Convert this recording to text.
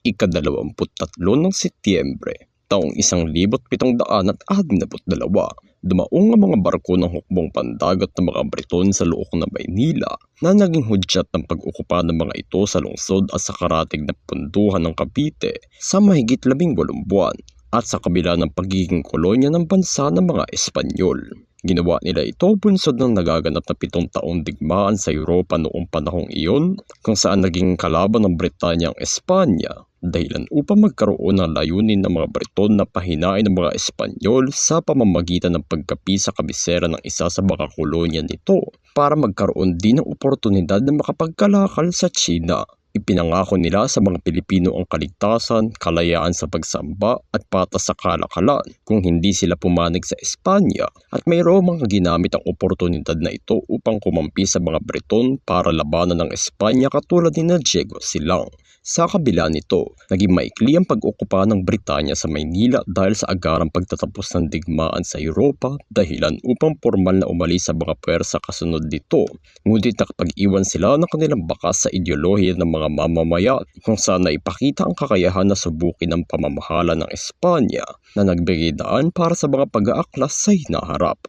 ikadalawamput-tatlo ng Setyembre, taong isang libot pitong daan at anim-naput dalawa, dumaong ang mga barko ng hukbong pandagat ng mga Briton sa Luok na Maynila na naging hudyat ng pag-ukupa ng mga ito sa lungsod at sa karatig na punduhan ng Cavite sa mahigit labing walong buwan at sa kabila ng pagiging kolonya ng bansa ng mga Espanyol. Ginawa nila ito bunsod ng nagaganap na pitong taong digmaan sa Europa noong panahong iyon kung saan naging kalaban ng Britanya ang Espanya dahilan upang magkaroon ng layunin ng mga Briton na pahinain ng mga Espanyol sa pamamagitan ng pagkapi sa kabisera ng isa sa mga kolonya nito para magkaroon din ng oportunidad na makapagkalakal sa China. Ipinangako nila sa mga Pilipino ang kaligtasan, kalayaan sa pagsamba at patas sa kalakalan kung hindi sila pumanig sa Espanya at mayroong mga ginamit ang oportunidad na ito upang kumampi sa mga Briton para labanan ng Espanya katulad ni Diego Silang. Sa kabila nito, naging maikli ang pag-okupa ng Britanya sa Maynila dahil sa agarang pagtatapos ng digmaan sa Europa dahilan upang formal na umalis sa mga pwersa kasunod nito. Ngunit nakapag-iwan sila ng kanilang bakas sa ideolohiya ng mga mamamayan kung saan naipakita ang kakayahan na subukin ang pamamahala ng Espanya na nagbigay daan para sa mga pag-aaklas sa hinaharap.